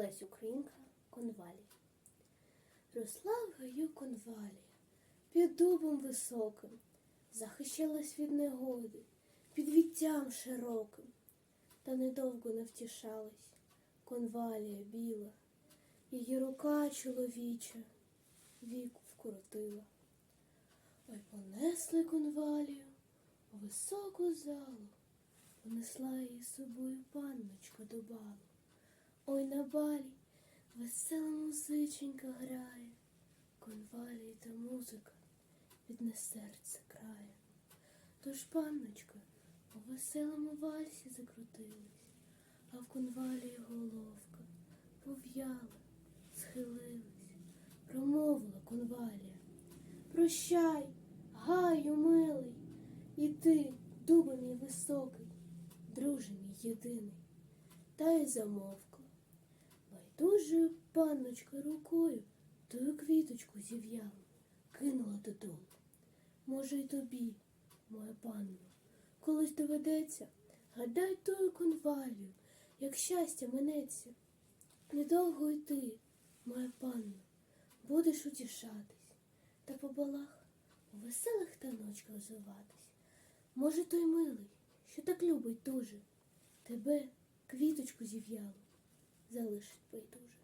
Лесь Українка конвалія. Росла в гаю конвалія, під дубом високим, захищалась від негоди, під віттям широким, та недовго не втішалась конвалія біла, її рука чоловіча віку вкоротила. Ой понесли конвалію у високу залу, понесла її з собою панночка до балу. Ой на балі весела музиченька грає, конвалії та музика від серце крає. Тож панночка у веселому вальсі закрутилась, а в конвалії головка пов'яла, схилилась, промовила конвалія. Прощай, гаю милий, і ти, дуби мій високий, друже мій єдиний, та й замовкла. Байдужою панночка рукою тою квіточку зів'яла, кинула додому. Може, й тобі, моя панно, колись доведеться, гадай тою конвалію, як щастя минеться. Недовго й ти, моя панно, будеш утішатись та по балах у веселих таночках звиватись. Може, той милий, що так любить дуже, тебе квіточку зів'ялу, залишить байдуже.